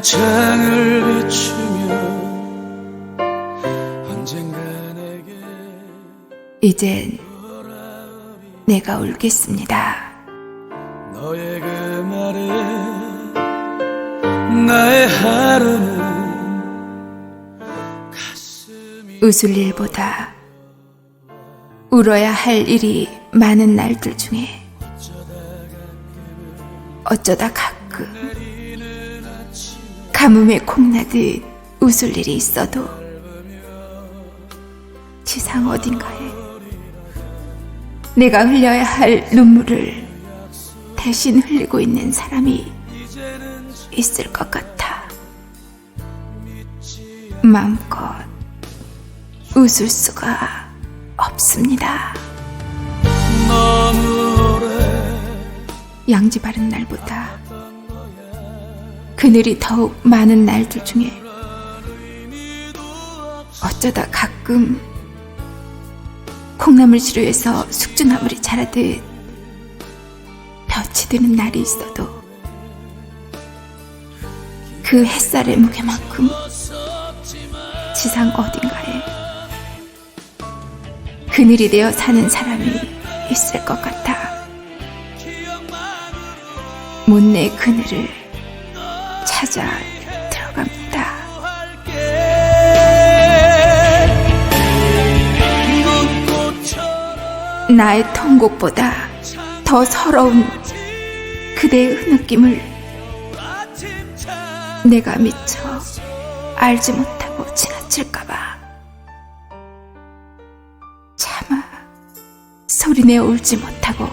창을 비추며 언젠가 내게 이젠 내가 울겠습니다. 너의 그 말에 나의 하루는 웃을 일보다 울어야 할 일이 많은 날들 중에 어쩌다 가끔 가뭄에 콩나듯 웃을 일이 있어도 지상 어딘가에 내가 흘려야 할 눈물을 대신 흘리고 있는 사람이 있을 것 같아 마음껏 웃을 수가 없습니다. 양지 바른 날보다 그늘이 더욱 많은 날들 중에 어쩌다 가끔 콩나물 시루에서 숙주나물이 자라듯 볕이 드는 날이 있어도 그 햇살의 무게만큼 지상 어딘가에 그늘이 되어 사는 사람이 있을 것 같아. 못내 그늘을 찾아 들어갑니다. 나의 통곡보다 더 서러운 그대의 흐느낌을 내가 미처 알지 못하고 지나칠까봐 차마 소리내 울지 못하고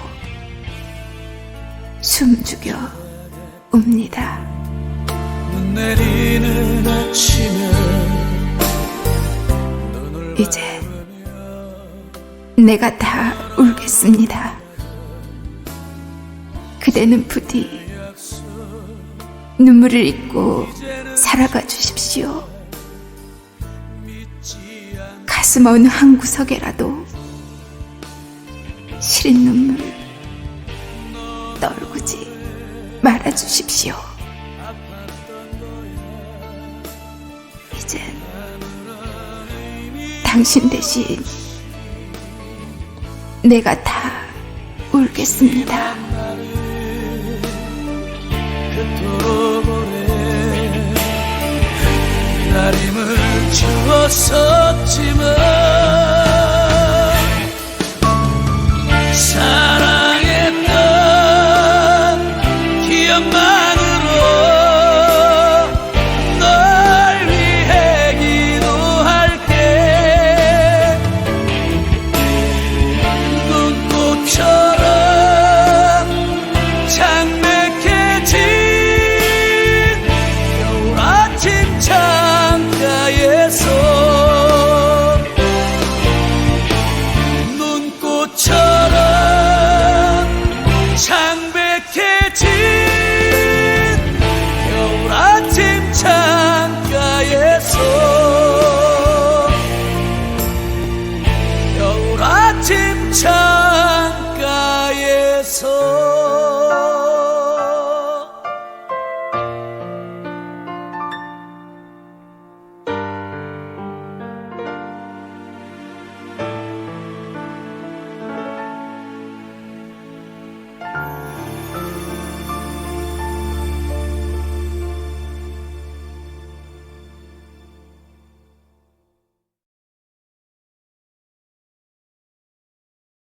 숨죽여 웁니다. 이제 내가 다 울겠습니다. 그대는 부디 눈물을 잊고 살아가 주십시오. 가슴 어느 한 구석에라도 시린 눈물 떨구지 말아 주십시오. 이젠 당신 대신 내가 다 울겠습니다. 그토록 오래 기다림을 주었었지만